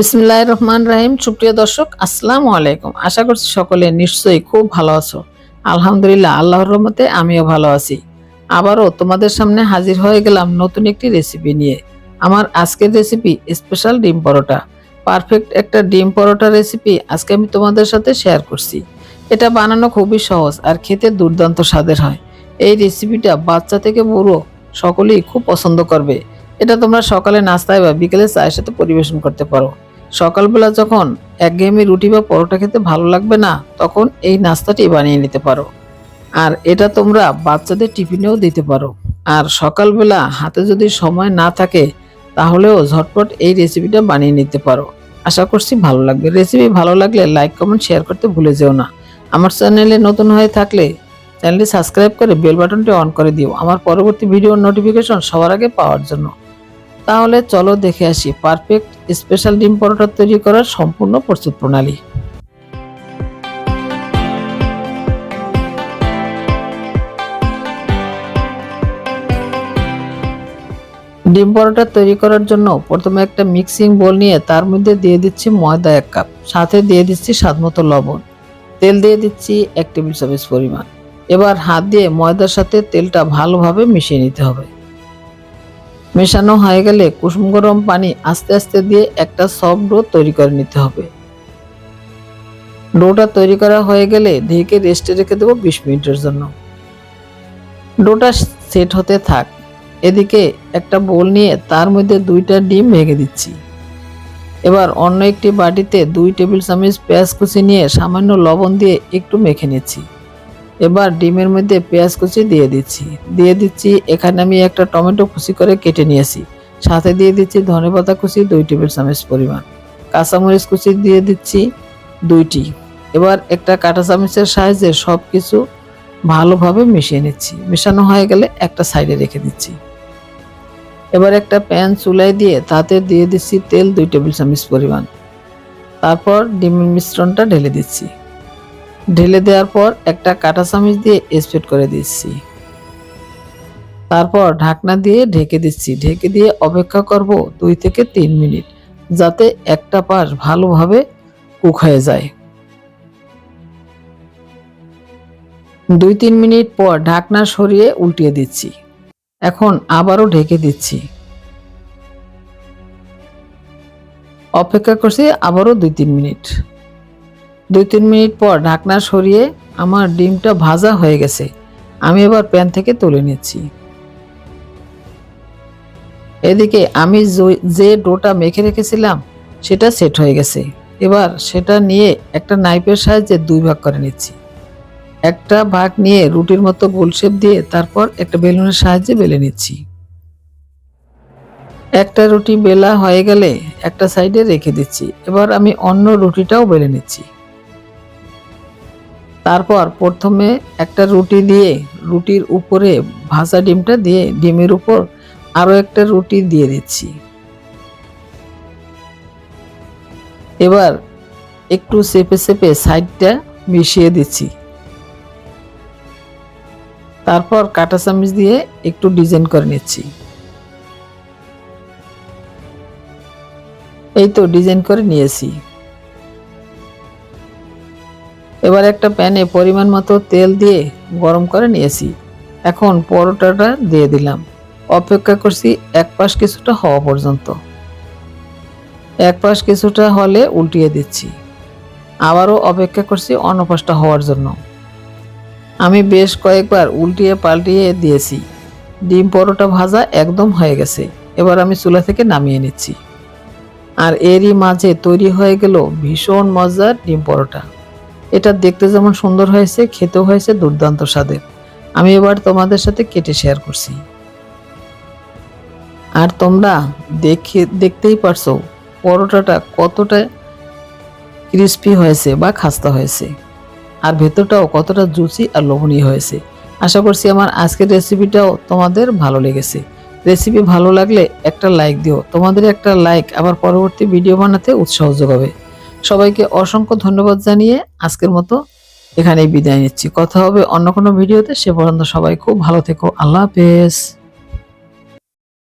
বিসমিল্লাহ রহমান রাহিম। সুপ্রিয় দর্শক, আসসালামু আলাইকুম। আশা করছি সকলে নিশ্চয়ই খুব ভালো আছো। আলহামদুলিল্লাহ, আল্লাহর রহমতে আমিও ভালো আছি। আবারও তোমাদের সামনে হাজির হয়ে গেলাম নতুন একটি রেসিপি নিয়ে। আমার আজকের রেসিপি স্পেশাল ডিম পরোটা। পারফেক্ট একটা ডিম পরোটা রেসিপি আজকে আমি তোমাদের সাথে শেয়ার করছি। এটা বানানো খুবই সহজ আর খেতে দুর্দান্ত স্বাদের হয়। এই রেসিপিটা বাচ্চা থেকে বুড়ো সকলেই খুব পছন্দ করবে। এটা তোমরা সকালে নাস্তায় বা বিকেলে চায়ের সাথে পরিবেশন করতে পারো। সকালবেলা যখন একঘেয়েমি রুটি বা পরোটা খেতে ভালো লাগবে না, তখন এই নাস্তাটি বানিয়ে নিতে পারো। আর এটা তোমরা বাচ্চাদের টিফিনেও দিতে পারো। আর সকালবেলা হাতে যদি সময় না থাকে, তাহলেও ঝটপট এই রেসিপিটা বানিয়ে নিতে পারো। আশা করছি ভালো লাগবে। রেসিপি ভালো লাগলে লাইক, কমেন্ট, শেয়ার করতে ভুলে যেও না। আমার চ্যানেলে নতুন হয়ে থাকলে চ্যানেলটি সাবস্ক্রাইব করে বেল বাটনটি অন করে দিও। আমার পরবর্তী ভিডিওর নোটিফিকেশন সবার আগে পাওয়ার জন্য। তাহলে চলো দেখে আসি পারফেক্ট স্পেশাল ডিম পরোটা তৈরি করার সম্পূর্ণ প্রস্তুত প্রণালী। ডিম পরোটা তৈরি করার জন্য প্রথমে একটা মিক্সিং বোল নিয়ে তার মধ্যে দিয়ে দিচ্ছি ময়দা এক কাপ সাথে দিয়ে দিচ্ছি স্বাদমতো লবণ। তেল দিয়ে দিচ্ছি এক টেবিল চামচ পরিমাণ। এবার হাত দিয়ে ময়দার সাথে তেলটা ভালোভাবে মিশিয়ে নিতে হবে। মেশানো হয়ে গেলে কুসুম গরম পানি আস্তে আস্তে দিয়ে একটা সফট ডো তৈরি করে নিতে হবে। ডোটা তৈরি করা হয়ে গেলে ঢেকে রেস্টে রেখে দেবো বিশ মিনিটের জন্য। ডোটা সেট হতে থাক। এদিকে একটা বোল নিয়ে তার মধ্যে দুইটা ডিম ভেঙে দিচ্ছি। এবার অন্য একটি বাটিতে দুই টেবিল চামচ পেঁয়াজ কুচি নিয়ে সামান্য লবণ দিয়ে একটু মেখে নিচ্ছি। এবার ডিমের মধ্যে পেঁয়াজ কুচি দিয়ে দিচ্ছি। দিয়ে দিচ্ছি, এখানে আমি একটা টমেটো কুচি করে কেটে নিয়েছি। সাথে দিয়ে দিচ্ছি ধনেপাতা কুচি, দুই টেবিল চামচ পরিমাণ। কাঁচামরিচ কুচি দিয়ে দিচ্ছি দুইটি। এবার একটা কাঁটা চামচের সাহায্যে সব কিছু ভালোভাবে মিশিয়ে নিচ্ছি। মেশানো হয়ে গেলে একটা সাইডে রেখে দিচ্ছি। এবার একটা প্যান চুলাই দিয়ে তাতে দিয়ে দিচ্ছি তেল, দুই টেবিল চামচ পরিমাণ। তারপর ডিমের মিশ্রণটা ঢেলে দিচ্ছি। ঢেলে দেওয়ার পর একটা কাঁটা চামচ দিয়ে স্প্রেড করে দিচ্ছি। তারপর ঢাকনা দিয়ে ঢেকে দিচ্ছি। ঢেকে দিয়ে অপেক্ষা করব দুই থেকে তিন মিনিট, যাতে একটা পাশ ভালোভাবে কুক হয়ে যায়। দুই তিন মিনিট পর ঢাকনা সরিয়ে উল্টিয়ে দিচ্ছি। এখন আবারও ঢেকে দিচ্ছি। অপেক্ষা করছি আবারও দুই তিন মিনিট। দুই তিন মিনিট পর ঢাকনা সরিয়ে আমার ডিমটা ভাজা হয়ে গেছে। আমি এবার প্যান থেকে তুলে নিচ্ছি। এদিকে আমি যে ডোটা মেখে রেখেছিলাম, সেটা সেট হয়ে গেছে। এবার সেটা নিয়ে একটা নাইফের সাহায্যে দুই ভাগ করে নিচ্ছি। একটা ভাগ নিয়ে রুটির মতো গোল শেপ দিয়ে তারপর একটা বেলুনের সাহায্যে বেলে নিচ্ছি। একটা রুটি বেলা হয়ে গেলে একটা সাইডে রেখে দিচ্ছি। এবার আমি অন্য রুটিটাও বেলে নিচ্ছি। তারপর প্রথমে একটা রুটি দিয়ে, রুটির উপরে ভাজা ডিমটা দিয়ে ডিমের উপর আরও একটা রুটি দিয়ে দিচ্ছি। এবার একটু চেপে চেপে সাইডটা মিশিয়ে দিচ্ছি। তারপর কাঁটা চামচ দিয়ে একটু ডিজাইন করে নিচ্ছি। এই তো ডিজাইন করে নিয়েছি। এবার একটা প্যানে পরিমাণ মতো তেল দিয়ে গরম করে নিয়েছি। এখন পরোটাটা দিয়ে দিলাম। অপেক্ষা করছি এক পাশ কিছুটা হওয়া পর্যন্ত। এক পাশ কিছুটা হলে উল্টিয়ে দিচ্ছি। আবারও অপেক্ষা করছি অন্য পাশটা হওয়ার জন্য। আমি বেশ কয়েকবার উল্টিয়ে পাল্টিয়ে দিয়েছি। ডিম পরোটা ভাজা একদম হয়ে গেছে। এবার আমি চুলা থেকে নামিয়ে নিচ্ছি। আর এরই মাঝে তৈরি হয়ে গেল ভীষণ মজার ডিম পরোটা। এটা দেখতে যেমন সুন্দর হয়েছে, খেতেও হয়েছে, দুর্দান্ত স্বাদের আমি এবার তোমাদের সাথে কেটে শেয়ার করছি। আর তোমরা দেখে, দেখতেই পারছ, পরোটাটা কতটা ক্রিস্পি হয়েছে বা খাস্তা হয়েছে। আর ভেতরটাও কতটা জুচি আর লোভনীয় হয়েছে। আশা করছি আমার আজকের রেসিপিটাও তোমাদের ভালো লেগেছে। রেসিপি ভালো লাগলে একটা লাইক দিও। তোমাদের একটা লাইক আবার পরবর্তী ভিডিও বানাতে উৎসাহ যোগাবে। সবাইকে অসংখ্য ধন্যবাদ জানিয়ে আজকের মতো এখানেই বিদায় নিচ্ছি। কথা হবে অন্য কোনো ভিডিওতে। সে পর্যন্ত সবাই খুব ভালো থেকো। আল্লাহ হাফেজ।